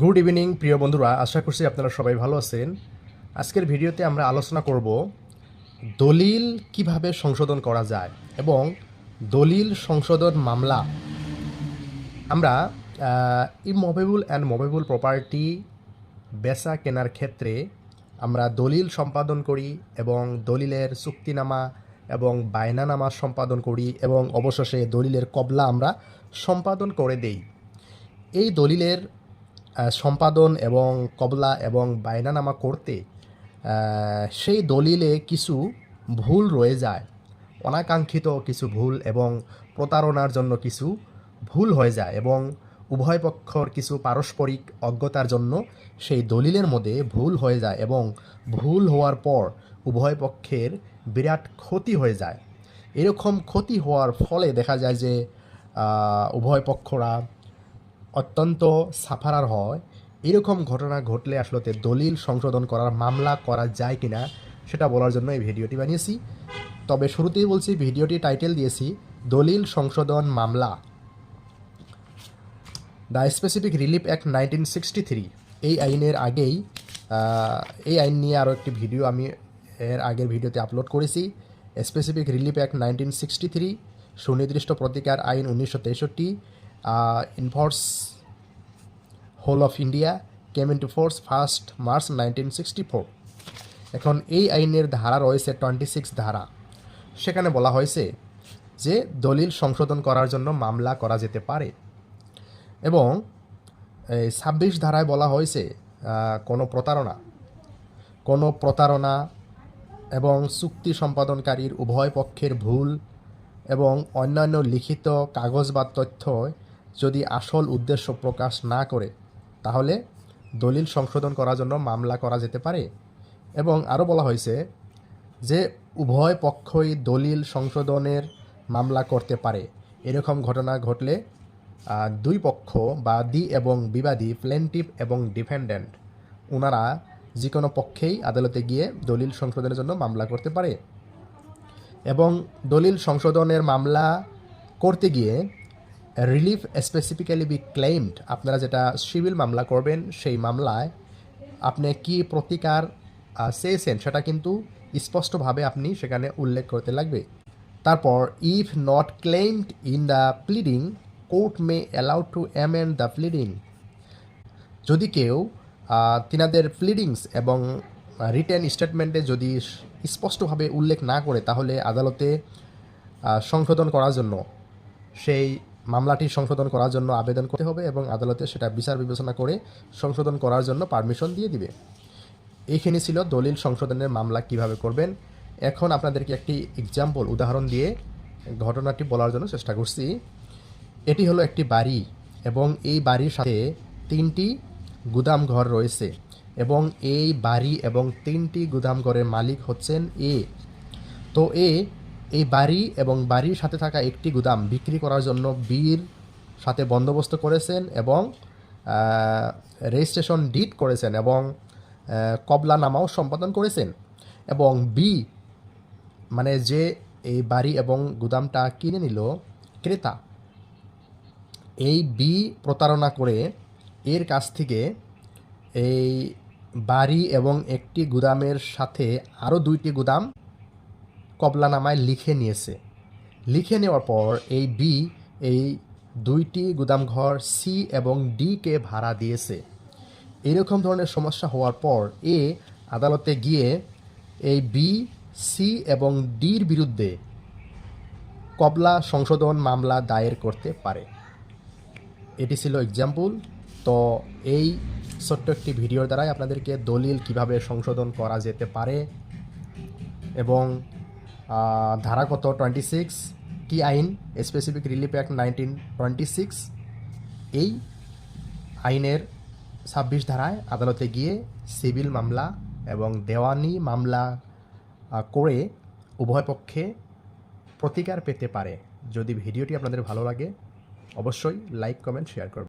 Good evening প্রিয় বন্ধুরা। আশা করছি আপনারা সবাই ভালো আছেন। আজকের ভিডিওতে আমরা আলোচনা করব দলিল কীভাবে সংশোধন করা যায় এবং দলিল সংশোধন মামলা। আমরা ইমোভেবল অ্যান্ড মোভেবল প্রপার্টি বেচা কেনার ক্ষেত্রে আমরা দলিল সম্পাদন করি এবং দলিলের চুক্তিনামা এবং বায়নানামা সম্পাদন করি এবং অবশেষে দলিলের কবলা আমরা সম্পাদন করে দেই। এই দলিলের সম্পাদন এবং কবলা এবং বায়নানামা করতে সেই দলিলে কিছু ভুল রয়ে যায়। অনাকাঙ্ক্ষিত কিছু ভুল এবং প্রতারণার জন্য কিছু ভুল হয়ে যায় এবং উভয় পক্ষর কিছু পারস্পরিক অজ্ঞতার জন্য সেই দলিলের মধ্যে ভুল হয়ে যায় এবং ভুল হওয়ার পর উভয় পক্ষের বিরাট ক্ষতি হয়ে যায়। এরকম ক্ষতি হওয়ার ফলে দেখা যায় যে উভয় পক্ষরা অত্যন্ত সাফারার হয়। এরকম ঘটনা ঘটলে আসলে দলিল সংশোধন করার মামলা করা যায় কিনা সেটা বলার জন্য এই ভিডিওটি বানিয়েছি। তবে শুরুতেই বলছি, ভিডিওটি টাইটেল দিয়েছি, দলিল সংশোধন মামলা। The specific relief act nineteen sixty three. এই আইনের আগেই এই আইন নিয়ে আরও একটি ভিডিও আমি এর আগের ভিডিওতে আপলোড করেছি। Specific relief act nineteen sixty three, সুনির্দিষ্ট প্রতিকার আইন উনিশশো তেষট্টি in force whole of India came in force first March nineteen sixty four এখন এই আইনের ধারা রয়েছে টোয়েন্টি সিক্স ধারা। সেখানে বলা হয়েছে যে দলিল সংশোধন করার জন্য মামলা করা যেতে পারে। এবং এই ছাব্বিশ ধারায় বলা হয়েছে কোনো প্রতারণা। কোনো প্রতারণা এবং চুক্তি সম্পাদনকারীর উভয় পক্ষের ভুল এবং অন্যান্য লিখিত কাগজ বা তথ্য যদি আসল উদ্দেশ্য প্রকাশ না করে, তাহলে দলিল সংশোধন করার জন্য মামলা করা যেতে পারে। এবং আরও বলা হয়েছে যে, উভয় পক্ষই দলিল সংশোধনের মামলা করতে পারে। এরকম ঘটনা ঘটলে দুই পক্ষ বা দি এবং বিবাদী প্লেন্টিভ এবং ডিফেন্ডেন্ট ওনারা যে কোনো পক্ষেই আদালতে গিয়ে দলিল সংশোধনের জন্য মামলা করতে পারে। এবং দলিল সংশোধনের মামলা করতে গিয়ে রিলিফ স্পেসিফিক্যালি বি ক্লেইমড আপনারা যেটা সিভিল মামলা করবেন, সেই মামলায় আপনি কি প্রতিকার চেয়েছেন সেটা কিন্তু স্পষ্টভাবে আপনি সেখানে উল্লেখ করতে লাগবে। তারপর if not claimed in the pleading court may allowed to um amend the pleading যদি কেউ তিনাদের প্লিডিংস এবং রিটেন স্টেটমেন্টে যদি স্পষ্টভাবে উল্লেখ না করে, তাহলে আদালতে সংশোধন করার জন্য সেই মামলাটি সংশোধন করার জন্য আবেদন করতে হবে এবং আদালতে সেটা বিচার বিবেচনা করে সংশোধন করার জন্য পারমিশন দিয়ে দিবে। এইখানে ছিল দলিল সংশোধনের মামলা কীভাবে করবেন। এখন আপনাদেরকে একটি এক্সাম্পল উদাহরণ দিয়ে ঘটনাটি বলার জন্য চেষ্টা করছি। এটি হলো একটি বাড়ি এবং এই বাড়ির সাথে তিনটি গুদাম ঘর রয়েছে এবং এই বাড়ি এবং তিনটি গুদাম ঘরের মালিক হচ্ছেন এ। তো এ এই বাড়ি এবং বাড়ির সাথে থাকা একটি গুদাম বিক্রি করার জন্য বির সাথে বন্দোবস্ত করেছেন এবং রেজিস্ট্রেশন ডিট করেছেন এবং আহ, কবলানামাও সম্পাদন করেছেন। এবং বি মানে যে এই বাড়ি এবং গুদামটা কিনে নিল ক্রেতা। এই বি প্রতারণা করে এর কাছ থেকে এই বাড়ি এবং একটি গুদামের সাথে আরও দুইটি গুদাম কবলানামায় লিখে নিয়েছে। লিখে নেওয়ার পর এই বি এই দুইটি গুদামঘর সি এবং ডিকে ভাড়া দিয়েছে। এরকম ধরনের সমস্যা হওয়ার পর এ আদালতে গিয়ে এই বি সি এবং ডির বিরুদ্ধে কবলা সংশোধন মামলা দায়ের করতে পারে। এটি ছিল এক্সাম্পল তো এই ছোট্ট একটি ভিডিওর দ্বারাই আপনাদেরকে দলিল কীভাবে সংশোধন করা যেতে পারে এবং ধারা কত? টোয়েন্টি সিক্স কি আইন? Specific relief act nineteen twenty six এই আইনের ছাব্বিশ ধারায় আদালতে গিয়ে সিভিল মামলা এবং দেওয়ানি মামলা করে উভয় পক্ষে প্রতিকার পেতে পারে। যদি ভিডিওটি আপনাদের ভালো লাগে, অবশ্যই লাইক কমেন্ট শেয়ার করবেন।